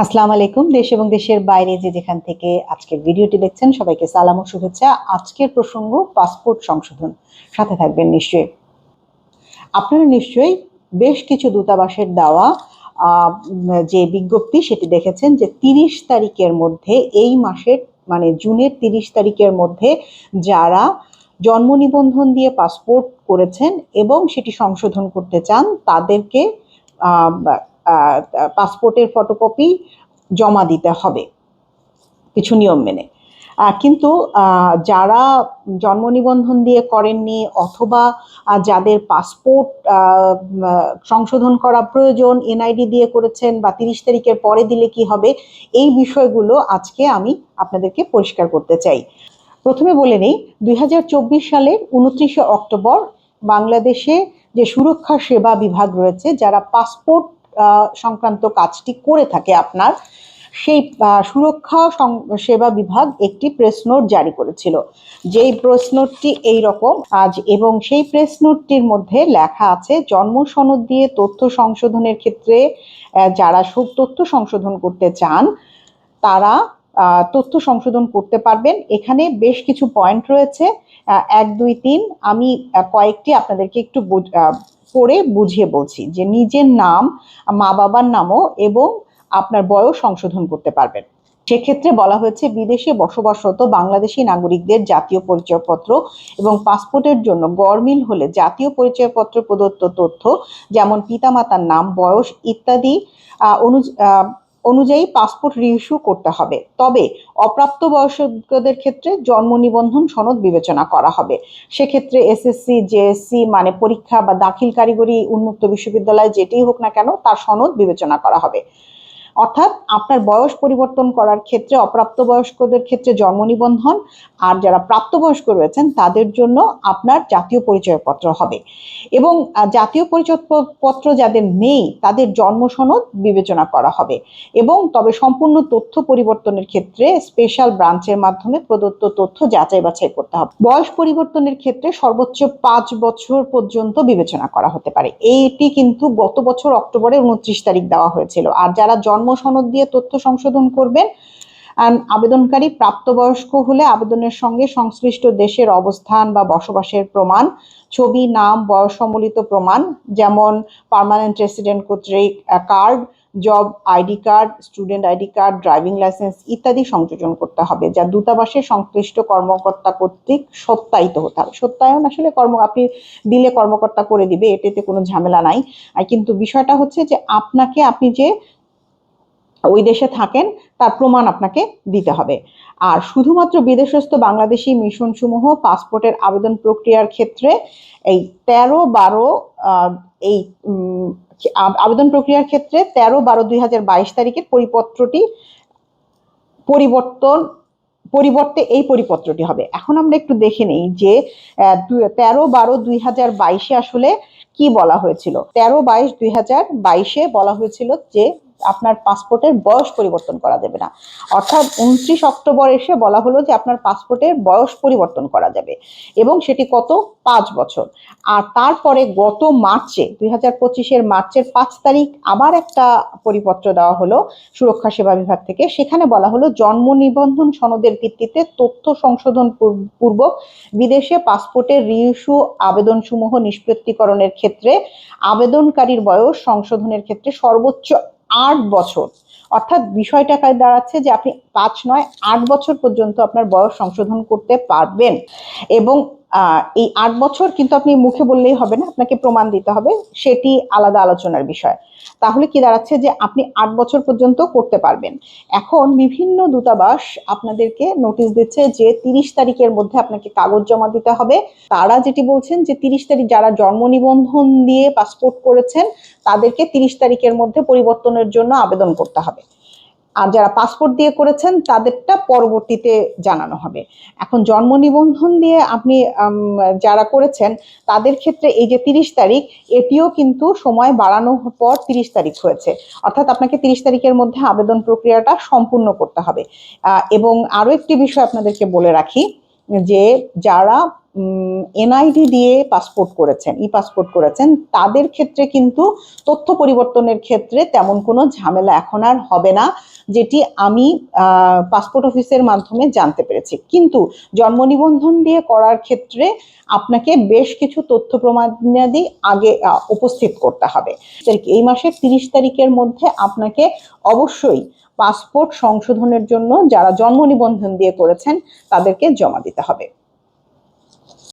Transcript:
আসসালামু আলাইকুম, দেশ এবং দেশের বাইরে যে যেখান থেকে আজকের ভিডিওটি দেখছেন, সবাইকে সালাম ও শুভেচ্ছা। আজকের প্রসঙ্গ, পাসপোর্ট সংশোধন। সাথে থাকবেন নিশ্চয়ই। আপনারা নিশ্চয়ই বেশ কিছু দূতাবাসের দেওয়া যে বিজ্ঞপ্তি সেটি দেখেছেন যে তিরিশ তারিখের মধ্যে এই মাসের মানে জুনের তিরিশ তারিখের মধ্যে যারা জন্ম নিবন্ধন দিয়ে পাসপোর্ট করেছেন এবং সেটি সংশোধন করতে চান, তাদেরকে পাসপোর্টের ফটোকপি জমা দিতে হবে। কিছু নিয়ম মেনে। কিন্তু যারা জন্ম নিবন্ধন দিয়ে করেননি অথবা যাদের পাসপোর্ট সংশোধন করা প্রয়োজন এনআইডি দিয়ে করেছেন বা তিরিশ তারিখের পরে দিলে কি হবে, এই বিষয়গুলো আজকে আমি আপনাদেরকে পরিষ্কার করতে চাই। প্রথমে বলে নেই, দুই হাজার চব্বিশ সালের উনত্রিশে অক্টোবর বাংলাদেশে যে সুরক্ষা সেবা বিভাগ রয়েছে, যারা পাসপোর্ট সংক্রান্ত কাজটি করে থাকে আপনার। সেই সুরক্ষা সেবা বিভাগ একটি প্রেস নোট জারি করেছিল। যেই প্রেস নোটটি এই রকম আজ এবং সেই প্রেস নোটটির মধ্যে লেখা আছে, জন্ম সনদ দিয়ে তথ্য সংশোধনের ক্ষেত্রে যারা তথ্য সংশোধন করতে চান, তারা তথ্য সংশোধন করতে পারবেন। এখানে বেশ কিছু পয়েন্ট রয়েছে। এক, দুই, তিন। আমি কয়েকটি আপনাদেরকে একটু পড়ে বুঝিয়ে বলছি যে নিজের নাম, মা বাবার নামও এবং আপনার বয়স সংশোধন করতে পারবেন। সেক্ষেত্রে বলা হয়েছে, বিদেশে বসবাসরত বাংলাদেশি নাগরিকদের জাতীয় পরিচয়পত্র এবং পাসপোর্টের জন্য গড়মিল হলে জাতীয় পরিচয়পত্র প্রদত্ত তথ্য, যেমন পিতামাতার নাম, বয়স ইত্যাদি অনু- অনুযায়ী পাসপোর্ট রিইস্যু করতে হবে। তবে অপ্রাপ্ত অপ্রাপ্তবয়স্কদের ক্ষেত্রে জন্ম নিবন্ধন সনদ বিবেচনা করা হবে। সেক্ষেত্রে এসএসসি জেএসসি মানে পরীক্ষা বা দাখিল কারিগরি উন্মুক্ত বিশ্ববিদ্যালয় যেটি হোক না কেন, তার সনদ বিবেচনা করা হবে। অর্থাৎ আপনার বয়স পরিবর্তন করার ক্ষেত্রে, অপ্রাপ্তবয়স্কদের ক্ষেত্রে জন্ম নিবন্ধন আর যারা প্রাপ্তবয়স্ক রয়েছেন, তাদের জন্য আপনার জাতীয় পরিচয়পত্র হবে। এবং জাতীয় পরিচয়পত্র যাদের নেই, তাদের জন্ম সনদ বিবেচনা করা হবে। এবং তবে সম্পূর্ণ তথ্য পরিবর্তনের ক্ষেত্রে স্পেশাল ব্রাঞ্চের মাধ্যমে প্রদত্ত তথ্য যাচাই বাছাই করতে হবে। বয়স পরিবর্তনের ক্ষেত্রে সর্বোচ্চ পাঁচ বছর পর্যন্ত বিবেচনা করা হতে পারে। এইটি কিন্তু গত বছর অক্টোবরের উনত্রিশ তারিখ দেওয়া হয়েছিল। আর যারা জন্ম সনদ দিয়ে তথ্য সংশোধন করবেন। আবেদনকারী প্রাপ্তবয়স্ক হলে আবেদনের সঙ্গে সংশ্লিষ্ট দেশের অবস্থান বা বসবাসের প্রমাণ, ছবি, নাম, বয়স সম্বলিত প্রমাণ, যেমন পার্মানেন্ট রেসিডেন্ট কর্তৃক card, job ID card, student ID card, driving licence ইত্যাদি সংযোজন করতে হবে, যা দূতাবাসে সংশ্লিষ্ট কর্মকর্তা কর্তৃক সত্যায়িত হতে হবে। সত্যায়ন আসলে কর্ম, আপনি দিলে কর্মকর্তা করে দিবে, এটাতে কোনো ঝামেলা নাই। কিন্তু বিষয়টা হচ্ছে যে আপনাকে, আপনি যে ওই দেশে থাকেন, তার প্রমাণ আপনাকে দিতে হবে। আর শুধুমাত্র বিদেশস্থ বাংলাদেশি মিশন সমূহ পাসপোর্টের আবেদন প্রক্রিয়ার ক্ষেত্রে এই তেরো বারো এই আবেদন প্রক্রিয়ার ক্ষেত্রে তেরো বারো দুই হাজার বাইশ তারিখের পরিপত্রটি পরিবর্তন, পরিবর্তে এই পরিপত্রটি হবে। এখন আমরা একটু দেখে নেই যে তেরো বারো দুই হাজার বাইশে আসলে কি বলা হয়েছিল? তেরো বাইশ দুই হাজার বাইশে বলা হয়েছিল যে আপনার পাসপোর্টের বয়স পরিবর্তন করা যাবে না। অর্থাৎ উনত্রিশ অক্টোবর এসে বলা হলো যে আপনার পাসপোর্টের বয়স পরিবর্তন করা যাবে এবং সেটি কত? পাঁচ বছর। আর তারপরে গত মার্চে, দুই হাজার পঁচিশের মার্চের পাঁচ তারিখ আবার একটা পরিপত্র দেওয়া হলো সুরক্ষা সেবা বিভাগ থেকে। সেখানে বলা হলো জন্ম নিবন্ধন সনদের ভিত্তিতে তথ্য সংশোধন পূর- পূর্বক বিদেশে পাসপোর্টের রিইস্যু আবেদনসমূহ নিষ্পত্তিকরণের ক্ষেত্রে আবেদনকারীর বয়স সংশোধনের ক্ষেত্রে সর্বোচ্চ আট বছর। অর্থাৎ বিষয়টা কাজ দাঁড়াচ্ছে যে আপনি পাঁচ নয়, আট বছর পর্যন্ত আপনার বয়স সংশোধন করতে পারবেন। এবং এই আট বছর কিন্তু আপনি মুখে বললেই হবে না, আপনাকে প্রমাণ দিতে হবে, সেটি আলাদা আলোচনার বিষয়। তাহলে কি দাঁড়াচ্ছে যে আপনি আট বছর পর্যন্ত করতে পারবেন। এখন বিভিন্ন দূতাবাস আপনাদেরকে নোটিশ দিচ্ছে যে তিরিশ তারিখের মধ্যে আপনাকে কাগজ জমা দিতে হবে। তারা যেটি বলছেন যে তিরিশ তারিখ যারা জন্ম নিবন্ধন দিয়ে পাসপোর্ট করেছেন, তাদেরকে তিরিশ তারিখের মধ্যে পরিবর্তনের জন্য আবেদন করতে হবে। আর যারা পাসপোর্ট দিয়ে করেছেন, তাদেরটা পরবর্তীতে জানানো হবে। এখন জন্ম নিবন্ধন দিয়ে আপনি যারা করেছেন, তাদের ক্ষেত্রে এই যে তিরিশ তারিখ, এটিও কিন্তু সময় বাড়ানোর পর তিরিশ তারিখ হয়েছে। অর্থাৎ আপনাকে তিরিশ তারিখের মধ্যে আবেদন প্রক্রিয়াটা সম্পূর্ণ করতে হবে। এবং আরও একটি বিষয় আপনাদেরকে বলে রাখি, যে যারা এনআইডি দিয়ে পাসপোর্ট করেছেন ই পাসপোর্ট করেছেন, তাদের ক্ষেত্রে কিন্তু তথ্য পরিবর্তনের ক্ষেত্রে তেমন কোনো ঝামেলা এখন আর হবে না, যেটি আমি পাসপোর্ট অফিসের মাধ্যমে জানতে পেরেছি। কিন্তু জন্ম নিবন্ধন দিয়ে করার ক্ষেত্রে আপনাকে বেশ কিছু তথ্য প্রমাণাদি আগে উপস্থিত করতে হবে। এই মাসের তিরিশ তারিখের মধ্যে আপনাকে অবশ্যই পাসপোর্ট সংশোধনের জন্য যারা জন্ম নিবন্ধন দিয়ে করেছেন, তাদেরকে জমা দিতে হবে।